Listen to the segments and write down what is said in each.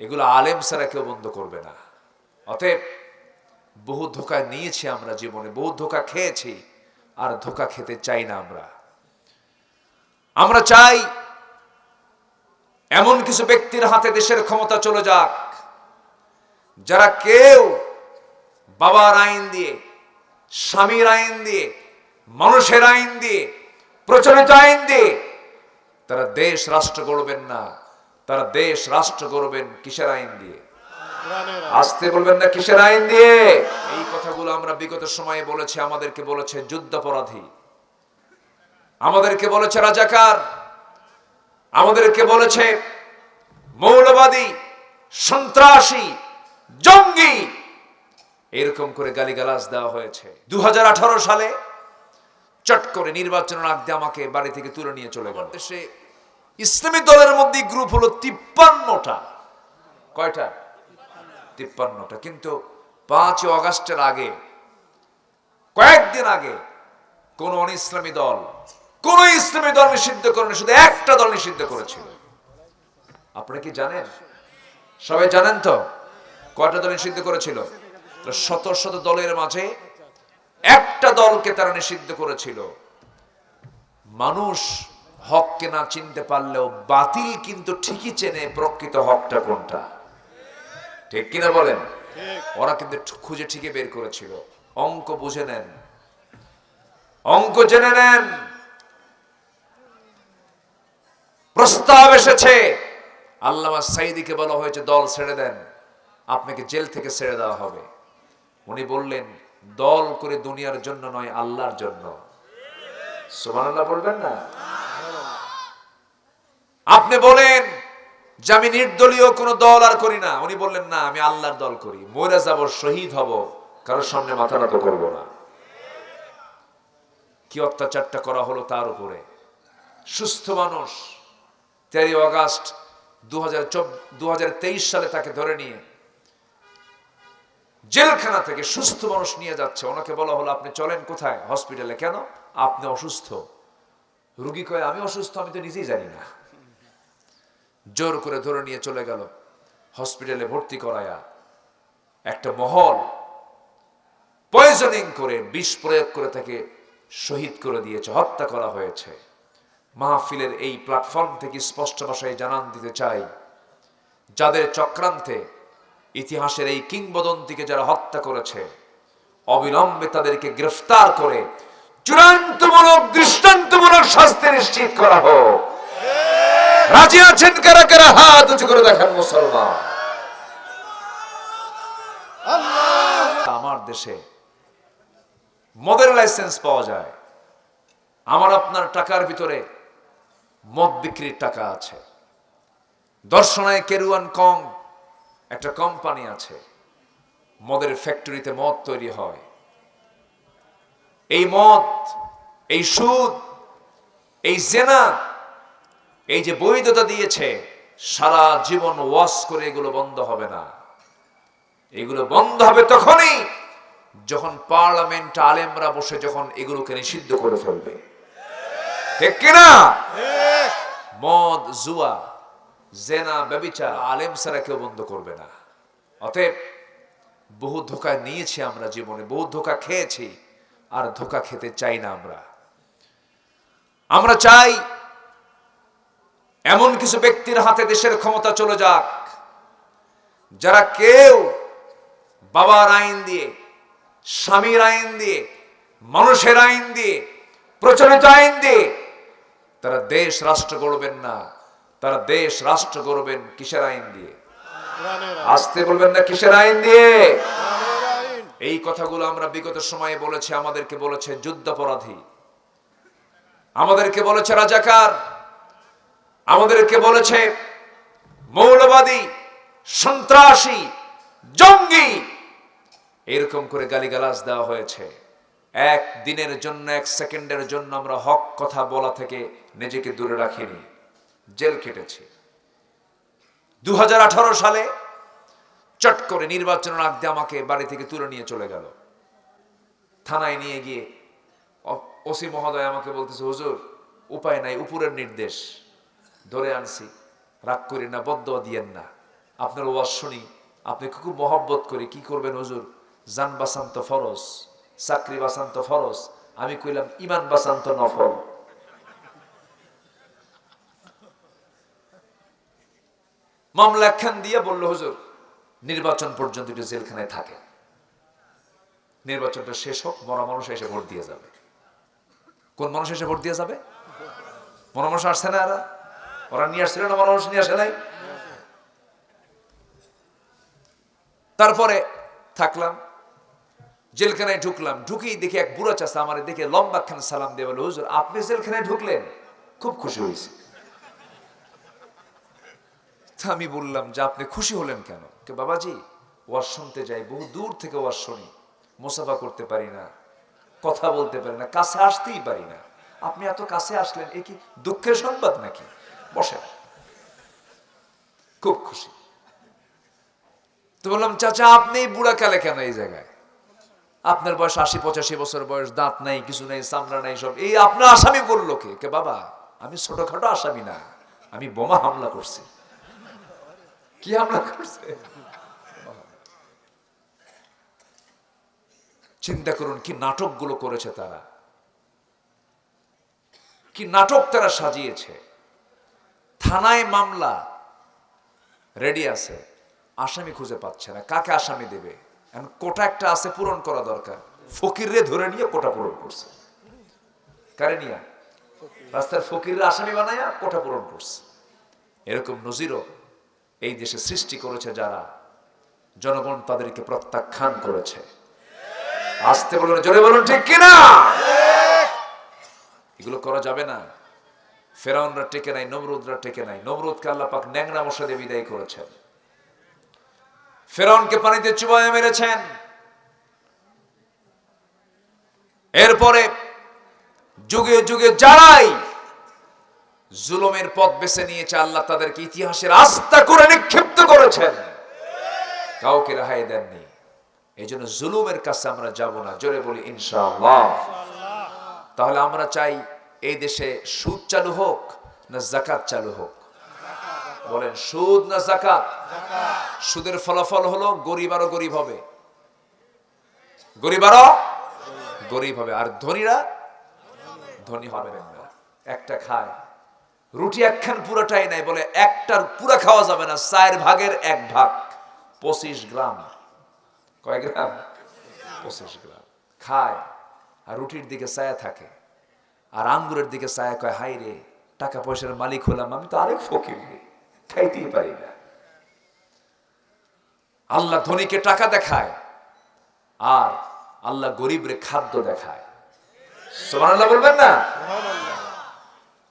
এগুলো আলেম ছাড়া কেউ বন্ধ করবে না। অতএব বহু ধোকা নিয়েছি আমরা জীবনে, বহু ধোকা খেয়েছি, আর ধোকা খেতে চাই না আমরা। আমরা চাই এমন কিছু ব্যক্তির হাতে দেশের ক্ষমতা চলে যাক, যারা কেউ বাবার আইন দিয়ে, স্বামীর আইন দিয়ে, মানুষের আইন দিয়ে, প্রচলিত আইন দিয়ে তারা দেশ রাষ্ট্র গড়বেন না। তারা দেশ রাষ্ট্র গড়বেন কিসের আইন দিয়ে? আসতে বলবেন না কিসের আইন দিয়ে? এই কথাগুলো আমরা বিগত সময়ে বলেছি আমাদেরকে বলেছে যুদ্ধাপরাধী। আমাদেরকে বলেছে রাজাকার। আমাদেরকে বলেছে মৌলবাদী সন্ত্রাসী জঙ্গি। এরকম করে গালিগালাজ দেওয়া হয়েছে। দু হাজার আঠারো সালে চট করে নির্বাচনের আগ দিয়ে আমাকে বাড়ি থেকে তুলে নিয়ে চলে গেল। দেশে ইসলামী দলের মধ্যে গ্রুপ হলো তিপ্পান্নটা। কয়টা? তিপ্পান্নটা। কিন্তু পাঁচ অগাস্টের আগে, কয়েকদিন আগে কোন অন ইসলামী দল, কোন ইসলামী দল নিষিদ্ধ করেনি, শুধু একটা দল নিষিদ্ধ করেছিল। আপনারা কি জানেন? সবাই জানেন তো? কয়টা দল নিষিদ্ধ করেছিল? শত শত দলের মাঝে একটা দলকে তারা নিষিদ্ধ করেছিল। মানুষ হককে না চিনতে পারলেও বাতিল কিন্তু ঠিকই চেনে প্রকৃত হকটা কোনটা। ঠিক কিনা বলেন? ওরা কিন্তু খুঁজে ঠিকই বের করেছিল। অঙ্ক বুঝে নেন। অঙ্ক জেনে নেন। প্রস্তাব এসেছে। আল্লামা সাইদিকে বলা হয়েছে দল ছেড়ে দেন। আপনাকে জেল থেকে ছেড়ে দেওয়া হবে। উনি বললেন দল করে দুনিয়ার জন্য নয় আল্লাহর জন্য। সুবহানাল্লাহ বলবেন না? আপনি বলেন যে আমি নির্দলীয় কোনো দল আর করি না। উনি বললেন, না, আমি আল্লাহর দল করি। মরে যাব, শহীদ হব। কারোর সামনে মাথা নত করব না। কি অত্যাচারটা করা হলো তার উপরে? সুস্থ মানুষ। তেরোই অগাস্ট দু সালে তাকে ধরে নিয়ে জেলখানা থেকে সুস্থ মানুষ নিয়ে যাচ্ছে। ওনাকে বলা হলো, আপনি চলেন কোথায়? হসপিটালে কেন? আপনি অসুস্থ। রুগী কয়ে, আমি অসুস্থ, আমি তো নিজেই জানি না। জোর করে ধরে নিয়ে চলে গেল। হসপিটালে ভর্তি করায়া একটা মহল পয়জনিং করে বিষ প্রয়োগ করে তাকে শহীদ করে দিয়েছে, হত্যা করা হয়েছে। মাহফিলের এই প্ল্যাটফর্ম থেকে স্পষ্ট ভাষায় জানান দিতে চাই, যাদের চক্রান্তে ইতিহাসের এই কিংবদন্তিকে যারা হত্যা করেছে, অবিলম্বে তাদেরকে গ্রেফতার করে চূড়ান্তমূলক দৃষ্টান্তমূলক শাস্তি নিশ্চিত করা হোক। রাজি আছেন কারা কারা? হাত উঁচু করে দেখেন মুসলমান। আমার দেশে মদের লাইসেন্স পাওয়া যায়। আমার আপনার টাকার ভিতরে মদ বিক্রির টাকা আছে। দর্শনায় কেরুয়ান কং একটা কোম্পানি আছে। মদের ফ্যাক্টরিতে মদ তৈরি হয়। এই মদ, এই সুদ, এই জেনা এই যে বৈধতা দিয়েছে, সারা জীবন ওয়াশ করে এগুলো বন্ধ হবে না। এগুলো বন্ধ হবে তখনই যখন পার্লামেন্ট আলেমরা বসে যখন এগুলোকে নিষিদ্ধ করে ফেলবে। ঠিক কিনা? মদ, জুয়া, জেনা, ব্যবিচার আলেম ছাড়া কেউ বন্ধ করবে না। অতএব বহু ধোকা নিয়েছি আমরা জীবনে, বহু ধোকা খেয়েছি, আর ধোকা খেতে চাই না আমরা। আমরা চাই এমন কিছু ব্যক্তির হাতে দেশের ক্ষমতা চলে যাক, যারা কেউ বাবার আইন দিয়ে, স্বামীর আইন দিয়ে, মানুষের আইন দিয়ে, প্রচলিত আইন দিয়ে তারা দেশ রাষ্ট্র গড়বেন না, তারা দেশ রাষ্ট্র গড়বেন কিসের আইন দিয়ে? আসতে বলবেন না কিসের আইন দিয়ে? এই কথাগুলো আমরা বিগত সময়ে বলেছি, আমাদেরকে বলেছে যুদ্ধাপরাধী। আমাদেরকে বলেছে রাজাকার। আমাদেরকে বলেছে, মৌলবাদী, সন্ত্রাসী, জঙ্গি। এরকম করে গালিগালাজ দেওয়া হয়েছে। এক দিনের জন্য, এক সেকেন্ডের জন্য আমরা হক কথা বলা থেকে নিজেকে দূরে রাখিনি। জেল কেটেছি দু সালে চট করে নির্বাচনের আগ দিয়ে আমাকে বাড়ি থেকে তুলে নিয়ে চলে গেল। থানায় নিয়ে গিয়ে ওসি মহোদয় আমাকে বলতেছে, হুজুর, উপায় নাই, উপরের নির্দেশ। ধরে আনছি। রাগ করি না বদ্ধ দিয়েন না। আপনার ওয়াজ শুনি, আপনি খুব মহব্বত করি। কি করবেন হুজুর? জান বাসান্ত ফরজ, চাকরি বাসান্ত ফরজ। আমি কইলাম, ইমান বাসান্ত নফল। মামলা একখান দিয়ে বলল, হুজুর, নির্বাচন পর্যন্ত একটু জেলখানায় থাকে নির্বাচনটা শেষ হোক, মরা মানুষ এসে ভোট দিয়ে যাবে। কোন মানুষ এসে ভোট দিয়ে যাবে? মরা মানুষ আসছে না এরা? ওরা নিয়ে আসছিল না মানুষ নিয়ে আসে নাই? তারপরে থাকলাম, জেলখানায় ঢুকলাম, ঢুকেই দেখি এক বুড়া চাষা আমার দেখে লম্বা খান সালাম দিয়ে বলে, হুজুর, আপনি জেলখানায় ঢুকলেন? খুব খুশি হয়েছি। আমি বললাম, যে আপনি খুশি হলেন কেন? কে, বাবাজি, ওয়াজ শুনতে যাই, বহু দূর থেকে ওয়াজ শুনি, মোসাফা করতে পারি না, কথা বলতে পারি না, কাছে আসতেই পারি না। আপনি এত কাছে আসলেন, এ কি দুঃখের সংবাদ নাকি? বসেন খুব খুশি। তো বললাম, চাচা, আপনি বুড়া কালে কেন এই জায়গায়? আপনার বয়স আশি, পঁচাশি বছর বয়স, দাঁত নাই, কিছু নাই, চামড়া নাই, সব। এই আপনার আসামি করল কে? কে, বাবা? আমি ছোটখাটো আসামি না, আমি বোমা হামলা করছি। কি হামলা করছে? চিন্তা করুন, কি নাটকগুলো করেছে তারা? কি নাটক তারা সাজিয়েছে? থানায় মামলা। রেডি আছে। আসামি খুঁজে পাচ্ছে না। কাকে আসামি দেবে? এখন কোটা একটা আছে, পূরণ করা দরকার। ফকিররে ধরে নিয়ে কোটা পূরণ করছে। কারে নিয়ে? রাস্তার ফকিররে আসামি বানায়া কোটা পূরণ করছে। এরকম নজিরও এই দেশে সৃষ্টি করেছে যারা। জনগণ তাদেরকে প্রত্যাখ্যান করেছে। আসতে বলুন, জোরে বলুন, ঠিক কিনা? এগুলো করা যাবে না। ফেরাউনরা টেকে নাই, নমরুদরা টেকে নাই। নমরুদকে আল্লাহ পাক ন্যাংরা মশা দিয়ে বিদায় করেছেন। ফেরাউনকে পানিতে চুবায় মেরেছেন। এরপরে যুগে যুগে যারাই জুলুমের পথ বেছে নিয়েছে, আল্লাহ তাদেরকে ইতিহাসের আস্থা করে নিক্ষিপ্ত করেছেন। কাউকে রেহাই দেননি। এই জন্য জুলুমের কাছে আমরা যাব না। জোরে বলি, ইনশাআল্লাহ। তাহলে আমরা চাই এই দেশে সুদ চালু হোক না জাকাত চালু হোক? বলেন, সুদ না জাকাত সুদের ফলাফল হলো গরিব আরও গরিব হবে। গরিব আরও গরিব হবে। আর ধনীরা ধনী হবে একটা খায়। রুটি একখান পুরোটাই নাই, বলে একটার পুরা খাওয়া যাবে না, চার ভাগের এক ভাগ। পঁচিশ গ্রাম। কয় গ্রাম? পঁচিশ গ্রাম। খায়। আর রুটির দিকে ছায়া থাকে। আর আঙ্গুরের দিকে ছায়া কয় হাই রে টাকা পয়সার মালিক হলাম আমি তো আরেক ফকির রে খাইতেই পারি না। আল্লাহ ধনীকে টাকা দেখায় আর আল্লাহ গরিবরে খাদ্য দেখায়। সোমান আল্লাহ বলবেন না?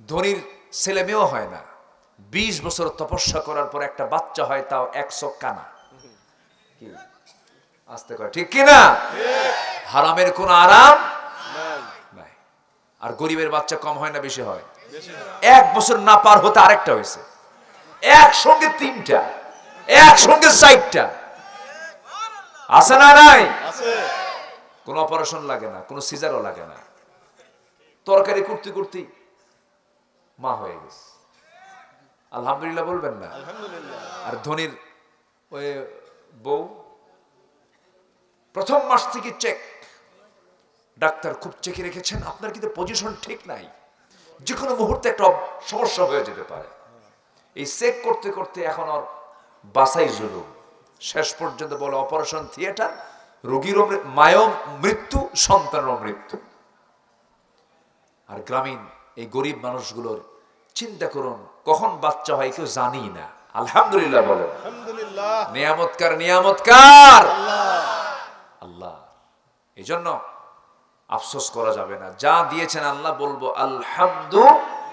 ধনীর ছেলে মেয়েও হয় না। বিশ বছর তপস্যা করার পর একটা বাচ্চা হয় তাও একশো কানা। আসতে কয় ঠিক কিনা হারামের কোন আরাম? আর গরিবের বাচ্চা কম হয় না বেশি হয়? এক বছর না পার হতে আরেকটা হয়েছে। একসঙ্গে তিনটা একসঙ্গে চারটা। আছে না নাই? কোনো অপারেশন লাগে না কোনো সিজারও লাগে না। তরকারি করতে করতে মা হয়ে গেছে। আলহামদুলিল্লাহ বলবেন না? আর ধনির ওই বউ প্রথম মাস থেকে চেক ডাক্তার খুব চেকে রেখেছেন আপনার কিন্তু পজিশন ঠিক নাই। যে কোনো মুহূর্তে একটা সমস্যা হয়ে যেতে পারে। এই চেক করতে করতে এখন আর বাসাই জরুর শেষ পর্যন্ত বলে অপারেশন থিয়েটার রোগীরও মৃ- মায়ও মৃত্যু সন্তানেরও মৃত্যু। আর গ্রামীণ এই গরিব মানুষগুলোর চিন্তা করুন কখন বাচ্চা হয় কেউ জানি না। আলহামদুলিল্লাহ বলেন নিয়ামতকার নিয়ামতকার। আল্লাহ। এই জন্য আফসোস করা যাবে না। যা দিয়েছেন আল্লাহ বলব আলহামদুলিল্লাহ।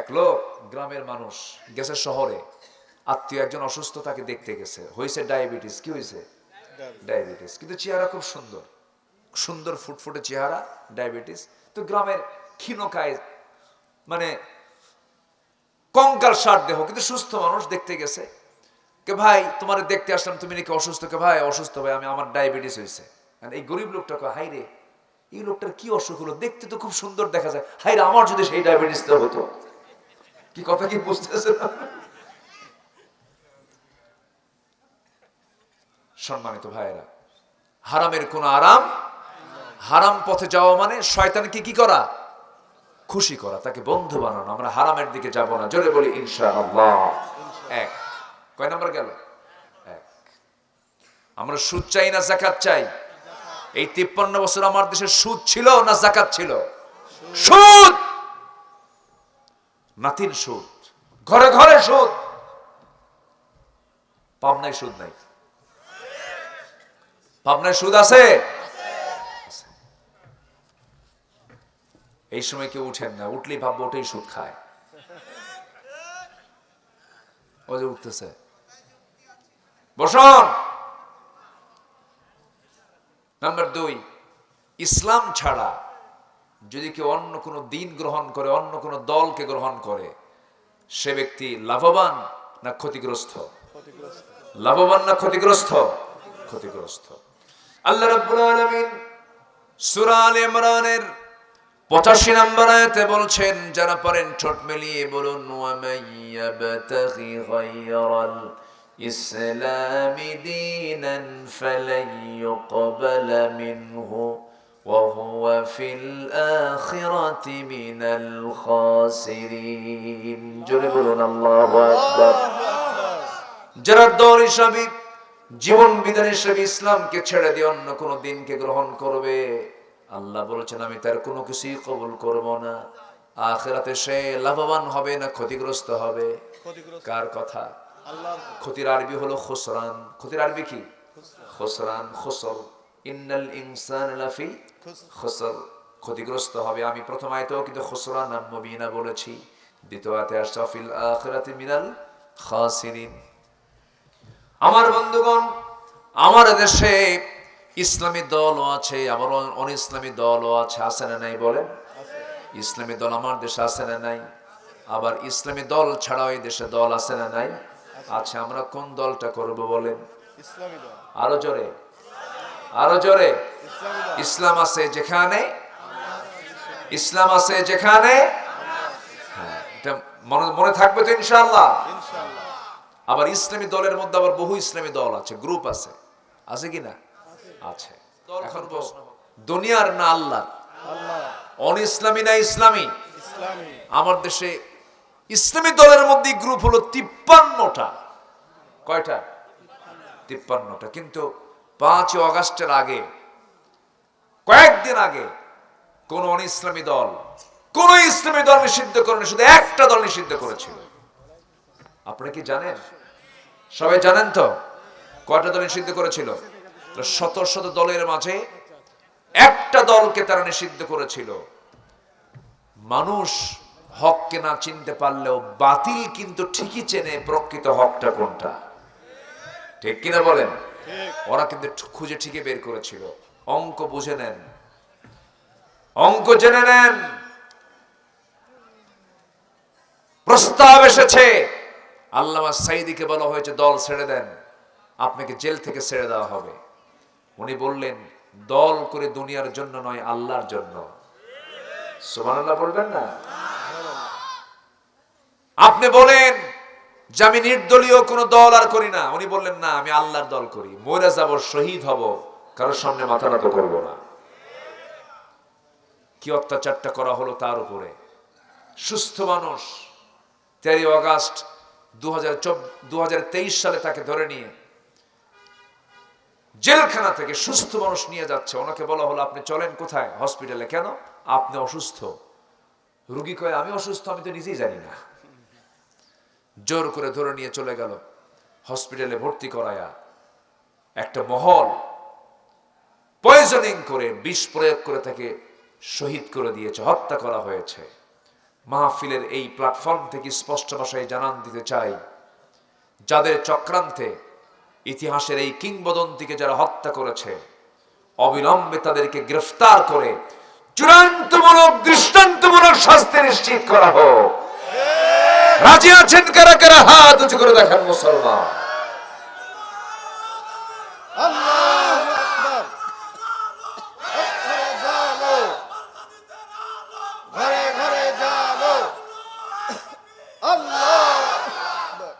এক লোক গ্রামের মানুষ গেছে শহরে আত্মীয় একজন অসুস্থ তাকে দেখতে গেছে। হয়েছে ডায়াবেটিস কি হয়েছে ডায়াবেটিস। কিন্তু চেহারা খুব সুন্দর। সুন্দর ফুটফুটে চেহারা ডায়াবেটিস। তো গ্রামের ক্ষীণকায় মানে কঙ্কাল সার দেহ কিন্তু সুস্থ মানুষ দেখতে গেছে। কে ভাই, তোমার দেখতে আসলাম, তুমি নাকি অসুস্থ? কে ভাই, অসুস্থ ভাই, আমি, আমার ডায়াবেটিস হয়েছে। এই গরিব লোকটা কয় হাই রে, এই লোকটার কি অসুখ হলো? দেখতে তো খুব সুন্দর দেখা যায়। হাই রে, আমার যদি সেই ডায়াবেটিস হতো। কি কথা কি বুঝতেছে না? সম্মানিত ভাইয়েরা, হারামের কোন আরাম, হারাম পথে যাওয়া মানে শয়তানকে কি করা? খুশি করা, তাকে বন্ধু বানানো। আমরা হারামের দিকে যাব না। জোরে বলি, ইনশাআল্লাহ। এক কয় নাম্বার গেল? এক। আমরা সুদ চাই না জাকাত চাই? এই তিপ্পান্ন বছর আমার দেশে সুদ ছিল না জাকাত ছিল? সুদ! নাতিন সুদ। ঘরে ঘরে সুদ। পাবনায় সুদ নাই। পাবনায় সুদ আছে। এই সময় কেউ উঠেন না, উঠলেই ভাববো ওটাই সুদ খায়। ও যে উঠতেছে। বসন। নাম্বার দুই, ইসলাম ছাড়া যদি কেউ অন্য কোনো দিন গ্রহণ করে, অন্য কোনো দলকে গ্রহণ করে, সে ব্যক্তি লাভবান না ক্ষতিগ্রস্ত? লাভবান না ক্ষতিগ্রস্ত? ক্ষতিগ্রস্ত। আল্লাহ রাব্বুল আলামিন সূরা আল ইমরানের 85 নম্বর আয়াতে বলছেন, যারা পারেন ঠোঁট মিলিয়ে বলুন ইসলাম দীনান ফালান ইউকবালা মিনহু وهو في الآخرة من الخاسرين জোরে বলুন আল্লাহু আকবার যারা দল হিসাবে জীবন বিধান হিসাবে ইসলামকে ছেড়ে দিয়ে অন্য কোনো দিনকে গ্রহণ করবে আল্লাহ বলেছেন আমি তার কোনো কিছুই কবুল করব না আখেরাতে সে লাভবান হবে না ক্ষতিগ্রস্ত হবে ক্ষতিগ্রস্ত কার কথা আল্লাহ ক্ষতির আরবি হলো খুসরান। ক্ষতির আরবি কি? খুসরান, খুসর। ইন্নাল ইনসান লাফি খুসর। ক্ষতিগ্রস্ত হবে। আমি প্রথম কিন্তু খুসরান নাম বলেছি। দ্বিতীয় আয়তে আসছে, ফিল আখিরাতি মিনাল খাসিরিন। আমার বন্ধুগণ, আমার দেশে ইসলামী দলও আছে, আবার অন ইসলামী দলও আছে আছে না নাই বলেন? ইসলামী দল আমার দেশে আছে না নাই? আবার ইসলামী দল ছাড়াও এই দেশে দল আছে না নাই? আছে আমরা কোন দলটা করব বলেন? আরও জোরে। আরও জোরে। ইসলাম আছে যেখানে? ইসলাম আছে যেখানে? হ্যাঁ মনে থাকবে তো ইনশাআল্লাহ? আবার ইসলামী দলের মধ্যে আবার বহু ইসলামী দল আছে গ্রুপ আছে। আছে কি না? আছে। এখন প্রশ্ন দুনিয়ার না আল্লাহ। অন ইসলামী না ইসলামী? ইসলামী। আমার দেশে ইসলামী দলের মধ্যে গ্রুপ হলো তিপ্পান্নটা। কয়টা? তিপ্পান্নটা। কিন্তু পাঁচ অগাস্টের আগে, কয়েকদিন আগে কোন ইসলামী দল, কোন ইসলামী দল নিষিদ্ধ করেনি, শুধু একটা দল নিষিদ্ধ করেছিল। আপনি কি জানেন? সবাই জানেন তো? কয়টা দল নিষিদ্ধ করেছিল? শত শত দলের মাঝে একটা দলকে তারা নিষিদ্ধ করেছিল। মানুষ হককে না চিনতে পারলেও বাতিল কিন্তু ঠিকই চেনে প্রকৃত হকটা কোনটা। ঠিক কিনা বলেন? ওরা কিন্তু খুঁজে ঠিকই বের করেছিল। অঙ্ক বুঝে নেন। অঙ্ক জেনে নেন। প্রস্তাব এসেছে। আল্লামা সাইদিকে বলা হয়েছে দল ছেড়ে দেন। আপনাকে জেল থেকে ছেড়ে দেওয়া হবে। উনি বললেন দল করে দুনিয়ার জন্য নয় আল্লাহর জন্য। সুবহানাল্লাহ বলবেন না? আপনি বলেন যে আমি নির্দলীয় কোনো দল আর করি না। উনি বললেন, না, আমি আল্লাহর দল করি। মরে যাব, শহীদ হব, কারোর সামনে মাথা নত করব না। কি অত্যাচারটা করা হলো তার উপরে? সুস্থ মানুষ, তেরোই অগাস্ট দু সালে তাকে ধরে নিয়ে জেলখানা থেকে সুস্থ মানুষ নিয়ে যাচ্ছে। ওনাকে বলা হলো, আপনি চলেন কোথায়? হসপিটালে কেন? আপনি অসুস্থ। রুগী কয়ে, আমি অসুস্থ, আমি তো নিজেই জানি না। জোর করে ধরে নিয়ে চলে গেল। হসপিটালে ভর্তি করায়া একটা মহল পয়জনিং করে বিষ প্রয়োগ করে তাকে শহীদ করে দিয়েছে, হত্যা করা হয়েছে। মাহফিলের এই প্ল্যাটফর্ম থেকে স্পষ্ট ভাষায় জানান দিতে চাই, যাদের চক্রান্তে ইতিহাসের এই কিংবদন্তিকে যারা হত্যা করেছে, অবিলম্বে তাদেরকে গ্রেফতার করে চূড়ান্তমূলক দৃষ্টান্তমূলক শাস্তি নিশ্চিত করা হোক। রাজি আছেন কারা কারা? হাত উঁচু করে দেখান মুসলমান।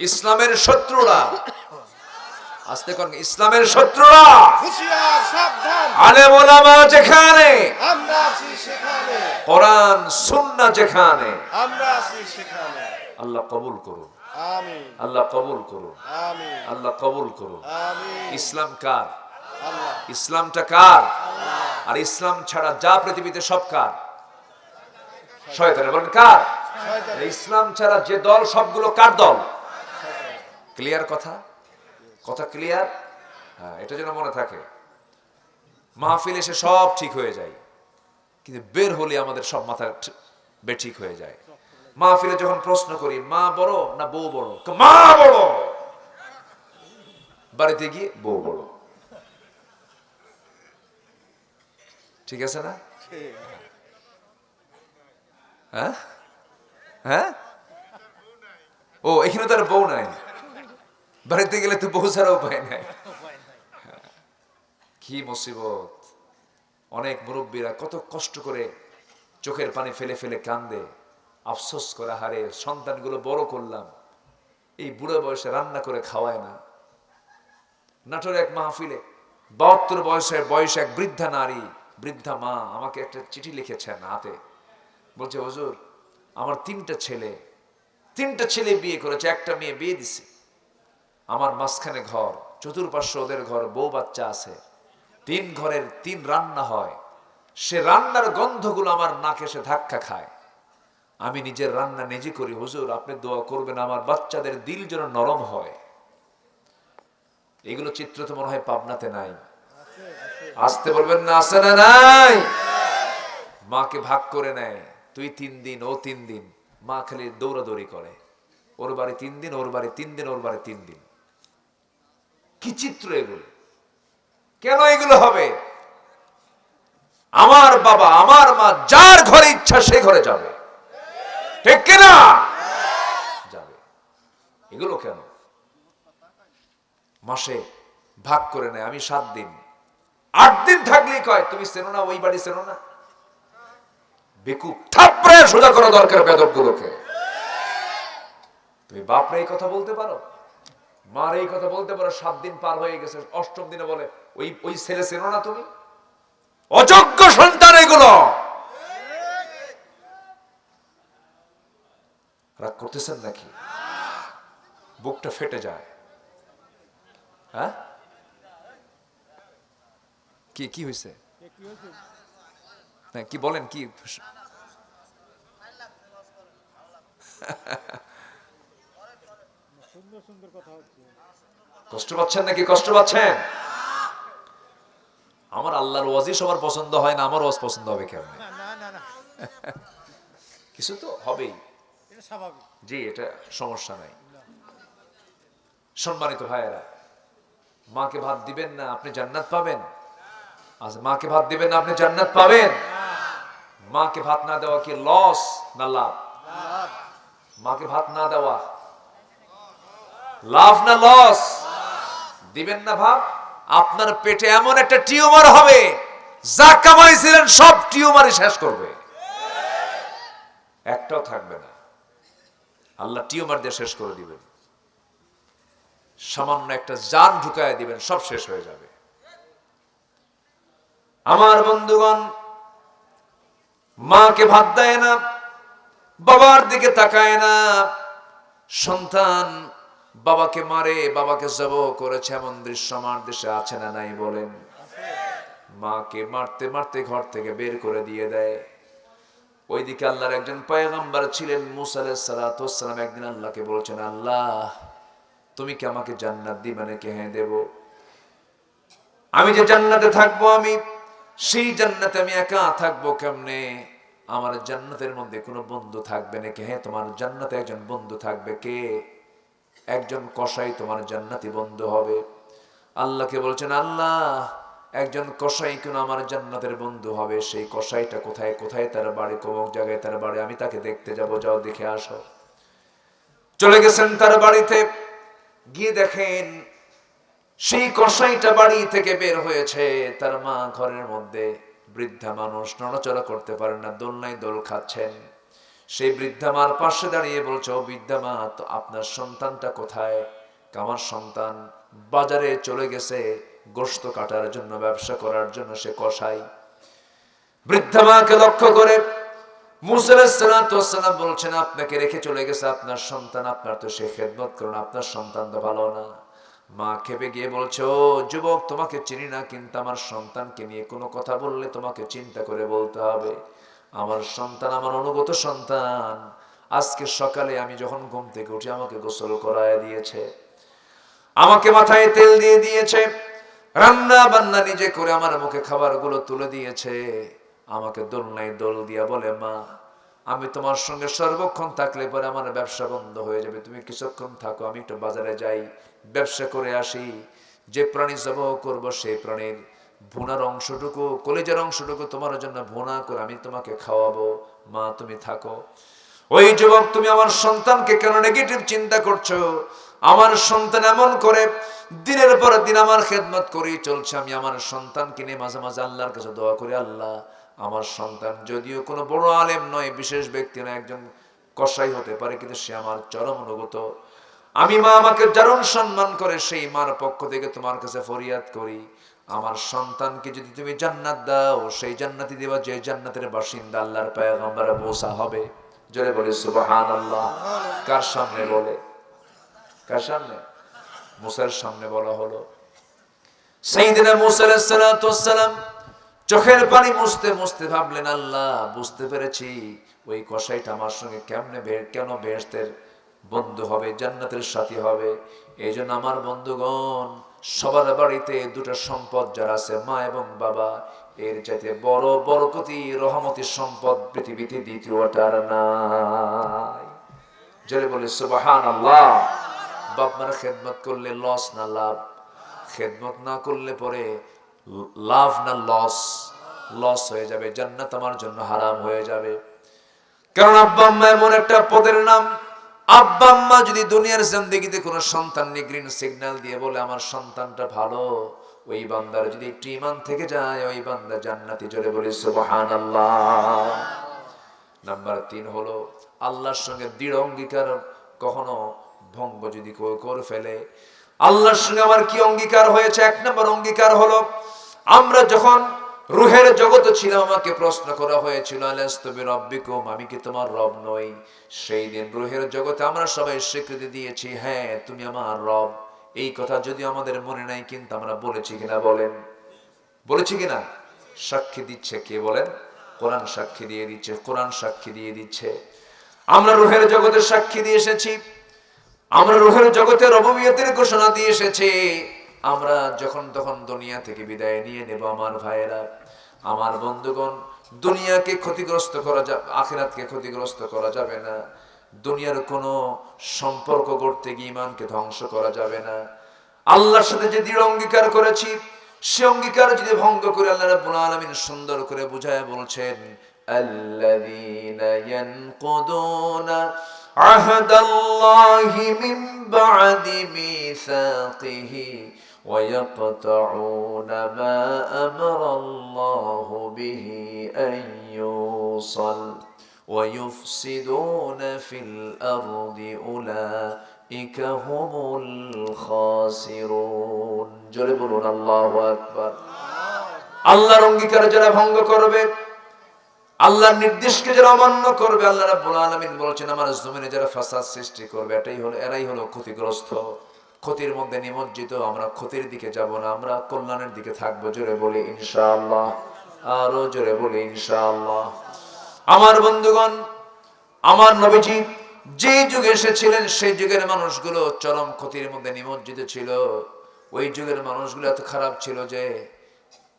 ইসলামের শত্রুরা। আস্তে কর ইসলামের শত্রুরা। আলেম ওলামা যেখানে কোরআন সুন্নাহ যেখানে। আমরা আছি সেখানে। আল্লাহ কবুল করুন। আল্লাহ কবুল করুন। আল্লাহ কবুল করুন। ইসলাম কার? ইসলামটা কার? আর ইসলাম ছাড়া যা পৃথিবীতে সব কার? শয়তানের বলেন কার? ইসলাম ছাড়া যে দল সবগুলো কার দল? ক্লিয়ার কথা? কথা ক্লিয়ার? হ্যাঁ এটা যেন মনে থাকে। মাহফিল এসে সব ঠিক হয়ে যায়। কিন্তু বের হলে আমাদের সব মাথা বেঠিক হয়ে যায়। মাহফিলে যখন প্রশ্ন করি, মা বড় না বউ বড়? মা বড়। বাড়িতে গিয়ে বউ বড়। ঠিক আছে না? হ্যাঁ? হ্যাঁ? ও, এখানে তার বউ নাই। বাড়িতে গেলে তো বউ ছাড়া উপায় নাই। কি মুসিবত। অনেক মুরব্বীরা কত কষ্ট করে চোখের পানি ফেলে ফেলে কান্দে। আফসোস করে, হারে, সন্তানগুলো বড় করলাম। এই বুড়ো বয়সে রান্না করে খাওয়ায় না। নাটোর এক মাহফিলে বাহাত্তর বয়সের, বয়স এক বৃদ্ধা নারী, বৃদ্ধা মা, আমাকে একটা চিঠি লিখেছেন হাতে। বলছে, হজুর, আমার তিনটা ছেলে তিনটা ছেলে বিয়ে করেছে, একটা মেয়ে বিয়ে দিছে। আমার মাঝখানে ঘর, চতুর্পার্শ্ব ওদের ঘর, বউ বাচ্চা আছে। তিন ঘরের তিন রান্না হয়। সে রান্নার গন্ধগুলো আমার নাকে এসে ধাক্কা খায়। আমি নিজের রান্না নিজে করি। হুজুর, আপনি দোয়া করবেন, আমার বাচ্চাদের দিল যেন নরম হয়। এগুলো চিত্র তো মনে হয় পাবনাতে নাই। আসতে বলবেন না আসে না নাই? মাকে ভাগ করে নেয়। তুই তিন দিন, ও তিন দিন। মা খালি দৌড়াদৌড়ি করে। ওর বাড়ি তিন দিন, ওর বাড়ি তিন দিন, ওর বাড়ি তিন দিন। কি চিত্র এগুলো? কেন এগুলো হবে? আমার বাবা, আমার মা, যার ঘরে ইচ্ছা সে ঘরে যাবে। ঠিক কিনা? যাবে। এগুলো কেন? মাসে ভাগ করে নেয়, আমি সাত দিন। আট দিন থাকলেই কয়, তুমি না, ওই বাড়ি না? বেকুব থাপড়ে সোজা করা দরকার গুলোকে তুমি বাপরে এই কথা বলতে পারো? মার এই কথা বলতে পারো? সাত দিন পার হয়ে গেছে, অষ্টম দিনে বলে, ওই ওই ছেলে চেনো না তুমি? অযোগ্য সন্তান এগুলো। রাগ করতেছেন নাকি? বুকটা ফেটে যায়। হ্যাঁ? কি কি হয়েছে হ্যাঁ কি বলেন কি? কষ্ট পাচ্ছেন নাকি? কষ্ট পাচ্ছেন? আমার আল্লাহর ওয়াজই সবার পছন্দ হয় না আমার ওয়াজ পছন্দ হবে কেমন? কিছু তো হবেই। জি, এটা সমস্যা নাই। সম্মানিত ভাইয়েরা, মাকে ভাত দিবেন না, আপনি জান্নাত পাবেন। আজ মাকে ভাত দিবেন না, আপনি জান্নাত পাবেন। মাকে ভাত না দেওয়া কি লস না লাভ? মাকে ভাত না দেওয়া লাভ না লস দিবেন না ভাত? আপনার পেটে এমন একটা টিউমার হবে, যা কামাইছিলেন সব টিউমারই শেষ করবে। একটাও থাকবে না। আল্লাহ টিউমার দিয়ে শেষ করে দিবেন। সামান্য একটা জান ঢুকায় দিবেন, সব শেষ হয়ে যাবে। আমার বন্ধুগণ, মাকে ভাত দেয় না, বাবার দিকে তাকায় না। সন্তান বাবাকে মারে, বাবাকে জব করেছে, এমন দৃশ্য আমার দেশে আছে না নাই বলেন। মাকে মারতে মারতে ঘর থেকে বের করে দিয়ে দেয়। ওইদিকে আল্লাহর একজন পয়গম্বর ছিলেন মুসা আলাইহিস সালাতু একদিন আল্লাহকে বলছেন, আল্লাহ, তুমি কি আমাকে জান্নাত দিবে নাকি? হ্যাঁ দেব। আমি যে জান্নাতে থাকব আমি, সেই জান্নাতে আমি একা থাকব কেমনে? আমার জান্নাতের মধ্যে কোনো বন্ধু থাকবে নাকি? হ্যাঁ তোমার জান্নাতে একজন বন্ধু থাকবে। কে? একজন কসাই তোমার জান্নাতি বন্ধু হবে। আল্লাহকে বলছেন, আল্লাহ একজন কসাই কেন আমার জান্নাতের বন্ধু হবে? সেই কসাইটা কোথায়? কোথায় তার বাড়ি? কোন জায়গায় তার বাড়ি? আমি তাকে দেখতে যাব, যাও দেখে আসো। চলে গেছেন তার বাড়িতে। গিয়ে দেখেন সেই কসাইটা বাড়ি থেকে বের হয়েছে। তার মা ঘরের মধ্যে বৃদ্ধা মানুষ, নড়াচড়া করতে পারে না, দোলনায় দোল খাচ্ছেন। সেই বৃদ্ধা মার পাশে দাঁড়িয়ে বলছে, ও বৃদ্ধা মা, তো আপনার সন্তানটা কোথায়? আমার সন্তান বাজারে চলে গেছে। গোস্ত কাটার জন্য, ব্যবসা করার জন্য সে কষাই। বৃদ্ধা মাকে লক্ষ্য করে মুসালাম বলছেন, আপনাকে রেখে চলে গেছে আপনার সন্তান, আপনার তো সে খেদমত করুন, আপনার সন্তান তো ভালো না। মা খেপে গিয়ে বলছে, ও যুবক, তোমাকে চিনি না, কিন্তু আমার সন্তানকে নিয়ে কোনো কথা বললে তোমাকে চিন্তা করে বলতে হবে। আমার সন্তান আমার অনুগত সন্তান। আজকে সকালে আমি যখন ঘুম থেকে উঠি, আমাকে গোসল করায় দিয়েছে। আমাকে মাথায় তেল দিয়ে দিয়েছে। রান্না বান্না নিজে করে আমার মুখে খাবারগুলো তুলে দিয়েছে। আমাকে দোলনায় দোল দিয়া বলে, মা, আমি তোমার সঙ্গে সর্বক্ষণ থাকলে পরে আমার ব্যবসা বন্ধ হয়ে যাবে। তুমি কিছুক্ষণ থাকো, আমি একটু বাজারে যাই, ব্যবসা করে আসি। যে প্রাণী জবাহ করব সেই প্রাণীর ভুনার অংশটুকু, কলেজের অংশটুকু তোমার জন্য ভুনা করে আমি তোমাকে খাওয়াবো। মা, তুমি থাকো। ওই যুবক, তুমি আমার সন্তানকে কেন নেগেটিভ চিন্তা করছ? আমার সন্তান এমন করে, দিনের পর দিন আমার খেদমত করেই চলছে, আমি আমার সন্তানকে নিয়ে মাঝে মাঝে আল্লাহর কাছে দোয়া করি, আল্লাহ, আমার সন্তান যদিও কোনো বড় আলেম নয়, বিশেষ ব্যক্তি নয়, একজন কসাই হতে পারে, কিন্তু সে আমার চরম অনুগত। আমি মা আমাকে দারুণ সম্মান করে, সেই মার পক্ষ থেকে তোমার কাছে ফরিয়াদ করি। আমার সন্তানকে যদি তুমি জান্নাত দাও, সেই জান্নাতি দেওয়া যে জান্নাতের বাসিন্দা আল্লাহর পায়গম্বরে মোসা হবে। জোরে বলে সুবহান আল্লাহ কার সামনে বলে? কার সামনে? মুসার সামনে বলা হলো। চোখের পানি মুছতে মুছতে ভাবলেন, আল্লাহ, বুঝতে পেরেছি ওই কসাইটা আমার সঙ্গে কেমনে বে- কেন বেহেশতের বন্ধু হবে, জান্নাতের সাথী হবে? এই আমার বন্ধুগণ, সবার বাড়িতে দুটো সম্পদ যারা আছে, মা এবং বাবা, এর চাইতে বড় বরকতি রহমতি সম্পদ পৃথিবীতে দ্বিতীয়টার নাই। জোরে বলে সুবাহান আল্লাহ বাপ মারা খেদমত করলে লস না লাভ? খেদমত না করলে পরে লাভ না লস লস হয়ে যাবে, জান্নাত আমার জন্য হারাম হয়ে যাবে। কারণ আব্বা আম্মা এমন একটা পদের নাম। আব্বা আম্মা যদি দুনিয়ার জিন্দেগিতে কোনো সন্তান নিয়ে গ্রিন সিগন্যাল দিয়ে বলে, আমার সন্তানটা ভালো। ওই বান্দার যদি একটু ইমান থেকে যায়, ওই বান্দা জান্নাতি জোরে বলি, সুবহানাল্লাহ। নাম্বার তিন হলো, আল্লাহর সঙ্গে দৃঢ় অঙ্গীকার কখনো ভঙ্গ যদি কেউ করে ফেলে, আল্লাহর সঙ্গে আমার কি অঙ্গীকার হয়েছে? এক নম্বর অঙ্গীকার হলো, আমরা যখন রুহের জগতে ছিলাম, আমাকে প্রশ্ন করা হয়েছিল আমি কি তোমার রব নই? সেই দিন রুহের জগতে আমরা সবাই স্বীকৃতি দিয়েছি হ্যাঁ তুমি আমার রব। এই কথা যদি আমাদের মনে নাই, কিন্তু আমরা বলেছি কিনা বলেন? বলেছি কিনা? সাক্ষী দিচ্ছে কে বলেন? কোরআন সাক্ষী দিয়ে দিচ্ছে, কোরআন সাক্ষী দিয়ে দিচ্ছে। আমরা রুহের জগতে সাক্ষী দিয়ে এসেছি। আমরা রুহের জগতে রববিয়তের ঘোষণা দিয়ে এসেছি। আমরা যখন তখন দুনিয়া থেকে বিদায় নিয়ে নেব আমার ভাইয়েরা। আমার বন্ধুগণ, দুনিয়াকে ক্ষতিগ্রস্ত করা যাবে আখিরাতকে ক্ষতিগ্রস্ত করা যাবে না। দুনিয়ার কোনো সম্পর্ক করতে গিয়ে ইমানকে ধ্বংস করা যাবে না। আল্লাহর সাথে যে দৃঢ় অঙ্গীকার করেছি, সে অঙ্গীকার যদি ভঙ্গ করে আল্লাহ রাব্বুল আলামিন সুন্দর করে বুঝায় বলছেন, আল্লাযীনা আহদাল্লাহি মিন বা'দি মিসাকিহি ويقطعون ما أمر الله به أن يوصل ويفسدون في الأرض أولئك هم الخاسرون জোরে বলুন আল্লাহু আকবার আল্লাহর অঙ্গীকার যারা ভঙ্গ করবে আল্লাহর নির্দেশকে যারা অমান্য করবে, আল্লাহ রাব্বুল আলামিন বলেছেন, আমার জমিনে যারা ফাসাদ সৃষ্টি করবে, এটাই হলো, এরাই হলো ক্ষতিগ্রস্ত। ক্ষতির মধ্যে নিমজ্জিত, আমরা ক্ষতির দিকে যাব না, আমরা কল্যাণের দিকে থাকব, জোরে বলি ইনশাআল্লাহ। আরও জোরে বলি ইনশাআল্লাহ। আমার বন্ধুগণ, আমার নবীজি যে যুগে এসেছিলেন, সেই যুগের মানুষগুলো চরম ক্ষতির মধ্যে নিমজ্জিত ছিল। ওই যুগের মানুষগুলো এত খারাপ ছিল যে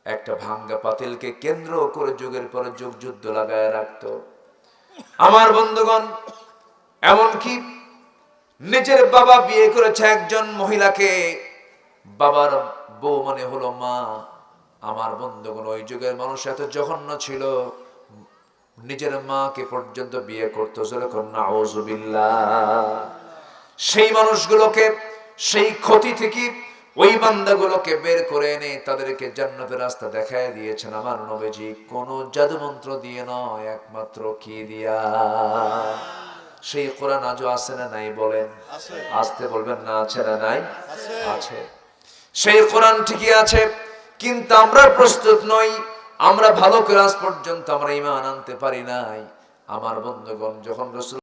একটা ভাঙ্গা পাতিলকে কেন্দ্র করে যুগের পর যুগ যুদ্ধ লাগায় রাখতো। আমার বন্ধুগণ, এমনকি নিজের বাবা বিয়ে করেছে একজন মহিলাকে, বাবার বউ মানে হলো মা। আমার বন্ধুগণ, ওই যুগের মানুষ এত জঘন্য ছিল, নিজের মাকে পর্যন্ত বিয়ে করতো। সেই মানুষগুলোকে, সেই ক্ষতি থেকে ওই বান্দাগুলোকে বের করে এনে তাদেরকে জান্নাতের রাস্তা দেখায় দিয়েছেন। আমার নবীজি কোন জাদু মন্ত্র দিয়ে নয় একমাত্র কি দিয়া? সেই কোরআন আজও আছে না নাই বলেন? আসতে বলবেন না আছে না নাই? আছে। আছে সেই কোরআন ঠিকই আছে কিন্তু আমরা প্রস্তুত নই আমরা ভালো করে আজ পর্যন্ত আমরা ইমান আনতে পারি নাই। আমার বন্ধুগণ যখন রসুল